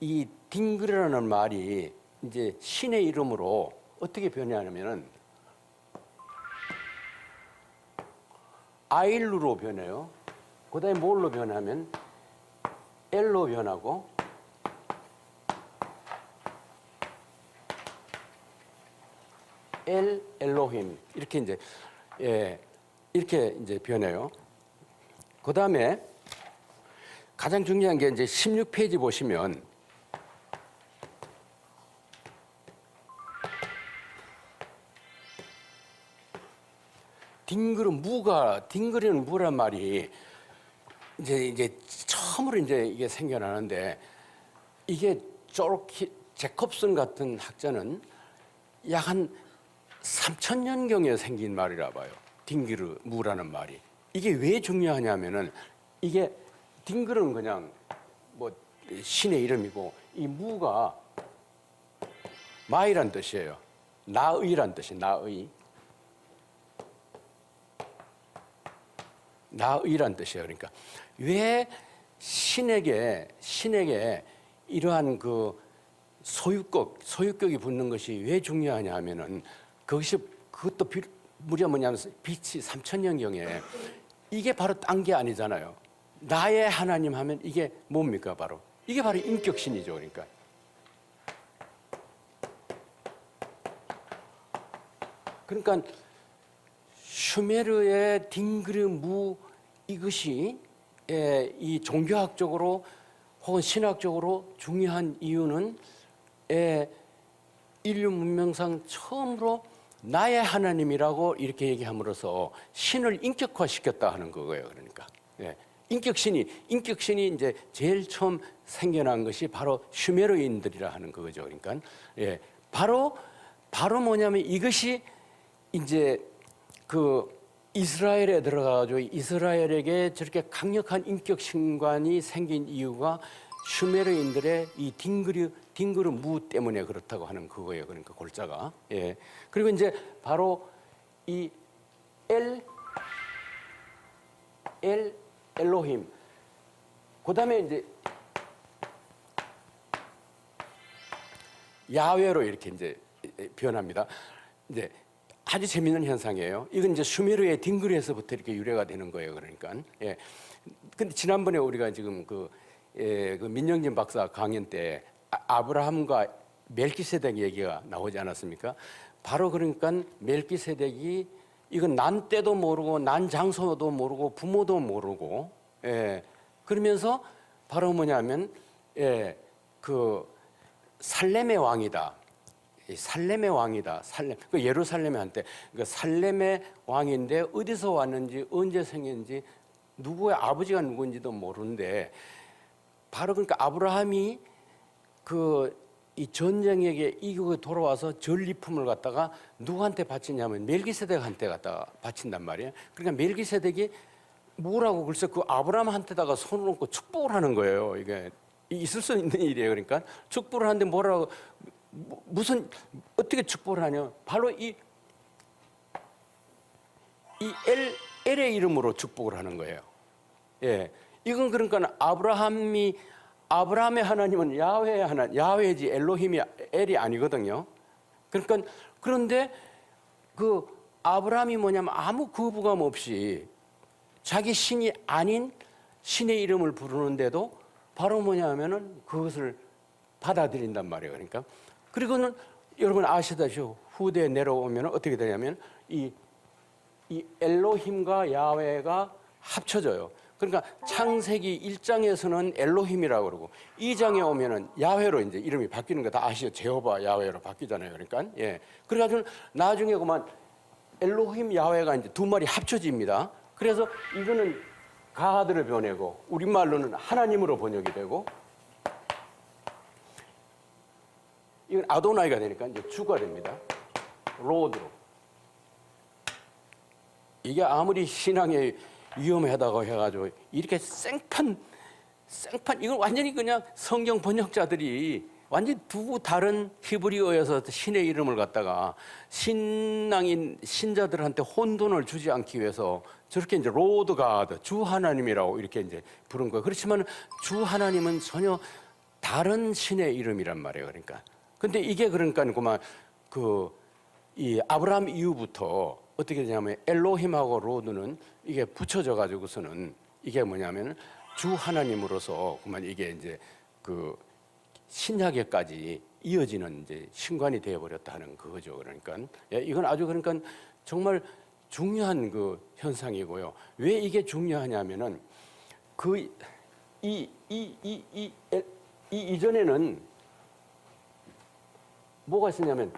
이 딩그라는 말이 이제 신의 이름으로 어떻게 변하냐면은 아일루로 변해요. 그다음에 뭘로 변하면 엘로 변하고 엘 엘로힘 이렇게 이제 예 이렇게 이제 변해요. 그다음에 가장 중요한 게 이제 16페이지 보시면 딩그는 무가 딩그리는 무란 말이 이제 이제 처음으로 이제 이게 생겨나는데 이게 저렇게 제콥슨 같은 학자는 약 한 3천 년 경에 생긴 말이라 봐요. 딩그르 무라는 말이 이게 왜 중요하냐면은 이게 딩그르는 그냥 뭐 신의 이름이고 이 무가 마이란 뜻이에요. 나의란 뜻이 나의. 나의란 뜻이에요. 그러니까 왜 신에게 신에게 이러한 그 소유격 소유격이 붙는 것이 왜 중요하냐 하면은 그것이 그것도 비, 무려 뭐냐면 빛이 3천 년경에 이게 바로 딴 게 아니잖아요. 나의 하나님 하면 이게 뭡니까 바로 이게 바로 인격신이죠. 그러니까 그러니까 슈메르의 딩그르 무 이것이 에, 이 종교학적으로 혹은 신학적으로 중요한 이유는 에, 인류 문명상 처음으로 나의 하나님이라고 이렇게 얘기함으로써 신을 인격화시켰다 하는 거예요. 그러니까 예. 인격신이 인격신이 이제 제일 처음 생겨난 것이 바로 슈메르인들이라 하는 거죠. 그러니까 예. 바로 바로 뭐냐면 이것이 이제 그 이스라엘에 들어가가지고 이스라엘에게 저렇게 강력한 인격 신관이 생긴 이유가 슈메르인들의 이 딩그르 딩그르 무 때문에 그렇다고 하는 그거예요. 그러니까 골자가 예 그리고 이제 바로 이 엘 엘 엘로힘 그다음에 이제 야외로 이렇게 이제 변합니다. 이제 아주 재미있는 현상이에요. 이건 이제 슈메르의 딩그리에서부터 이렇게 유래가 되는 거예요. 그러니까. 예. 근데 지난번에 우리가 지금 그, 예, 그 민영진 박사 강연 때 아- 아브라함과 멜기세덱 얘기가 나오지 않았습니까? 바로 그러니까 멜기세덱이 이건 난 때도 모르고 난 장소도 모르고 부모도 모르고 예. 그러면서 바로 뭐냐면 예. 그 살렘의 왕이다. 이 살렘의 왕이다. 살렘. 그 예루살렘에 한때 그 살렘의 왕인데 어디서 왔는지 언제 생겼는지 누구의 아버지가 누구인지도 모르는데 바로 그러니까 아브라함이 그 이 전쟁에게 이기고 돌아와서 전리품을 갖다가 누구한테 바치냐면 멜기세덱한테 갖다가 바친단 말이에요. 그러니까 멜기세덱이 뭐라고 글쎄 그 아브라함한테다가 손을 얹고 축복을 하는 거예요. 이게 있을 수 있는 일이에요. 그러니까 축복을 하는데 뭐라고 뭐- 무슨 어떻게 축복을 하냐? 바로 이이 엘, 엘의 이름으로 축복을 하는 거예요. 예. 이건 그러니까 아브라함이 아브라함의 하나님은 야훼의 하나 야훼지 엘로힘이 엘이 아니거든요. 그러니까 그런데 그 아브라함이 뭐냐면 아무 거부감 없이 자기 신이 아닌 신의 이름을 부르는데도 바로 뭐냐면은 그것을 받아들인단 말이에요. 그러니까 그리고는 여러분 아시다시피 후대에 내려오면 어떻게 되냐면 이, 이 엘로힘과 야훼가 합쳐져요. 그러니까 창세기 1장에서는 엘로힘이라고 그러고 2장에 오면은 야훼로 이제 이름이 바뀌는 거 다 아시죠? 제호바 야훼로 바뀌잖아요. 그러니까 예. 그래가지고 나중에 그만 엘로힘 야훼가 이제 두 마리 합쳐집니다. 그래서 이거는 가하드를 보내고 우리말로는 하나님으로 번역이 되고 이건 아도나이가 되니까 이제 주가 됩니다. 로드로. 이게 아무리 신앙에 위험하다고 해가지고 이렇게 생판 생판 이건 완전히 그냥 성경 번역자들이 완전히 두 다른 히브리어에서 신의 이름을 갖다가 신앙인 신자들한테 혼돈을 주지 않기 위해서 저렇게 이제 로드 가드 주 하나님이라고 이렇게 이제 부른 거예요. 그렇지만 주 하나님은 전혀 다른 신의 이름이란 말이에요. 그러니까. 근데 이게 그러니까 그만 그이 아브라함 이후부터 어떻게 되냐면 엘로힘하고 로드는 이게 붙여져 가지고서는 이게 뭐냐면 주 하나님으로서 그만 이게 이제 그 신약에까지 이어지는 이제 신관이 되어 버렸다 하는 그거죠. 그러니까 예, 이건 아주 그러니까 정말 중요한 그 현상이고요. 왜 이게 중요하냐면은 그 이 이 이 이 이 이전에는 뭐가 있었냐면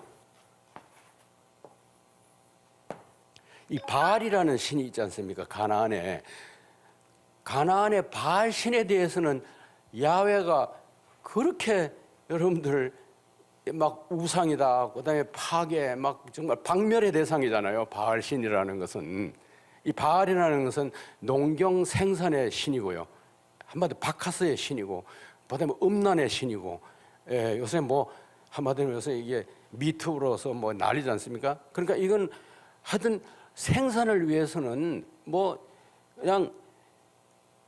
이 바알이라는 신이 있지 않습니까? 가나안에 가나안의 바알 신에 대해서는 야훼가 그렇게 여러분들 막 우상이다, 그다음에 파괴, 막 정말 박멸의 대상이잖아요. 바알 신이라는 것은 이 바알이라는 것은 농경 생산의 신이고요. 한마디 바카스의 신이고, 그다음에 음란의 신이고, 예, 요새 뭐 한마디로 요새 이게 미투로서 뭐 난리지 않습니까? 그러니까 이건 하여튼 생산을 위해서는 뭐 그냥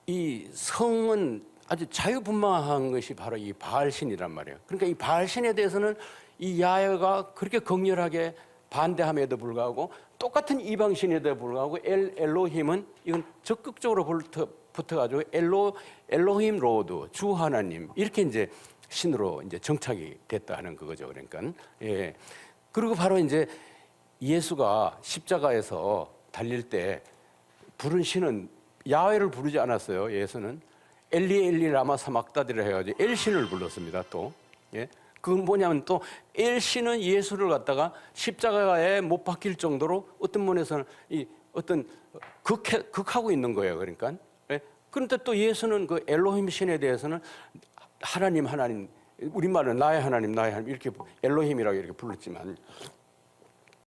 이 성은 아주 자유분방한 것이 바로 이 바알신이란 말이에요. 그러니까 이 바알신에 대해서는 이 야훼가 그렇게 극렬하게 반대함에도 불구하고 똑같은 이방신에도 불구하고 엘 엘로힘은 이건 적극적으로 붙어 붙어가지고 엘로 엘로힘 로드 주 하나님 이렇게 이제 신으로 이제 정착이 됐다 하는 그거죠. 그러니까 예 그리고 바로 이제 예수가 십자가에서 달릴 때 부른 신은 야훼를 부르지 않았어요. 예수는 엘리 엘리 라마 사막다디를 해가지고 엘신을 불렀습니다. 또 예. 그건 뭐냐면 또 엘신은 예수를 갖다가 십자가에 못 박힐 정도로 어떤 면에서는 이 어떤 극해, 극하고 있는 거예요. 그러니까 예. 그런데 또 예수는 그 엘로힘 신에 대해서는 하나님 하나님. 우리말은 나의 하나님 나의 하나님. 이렇게 엘로힘이라고 이렇게 불렀지만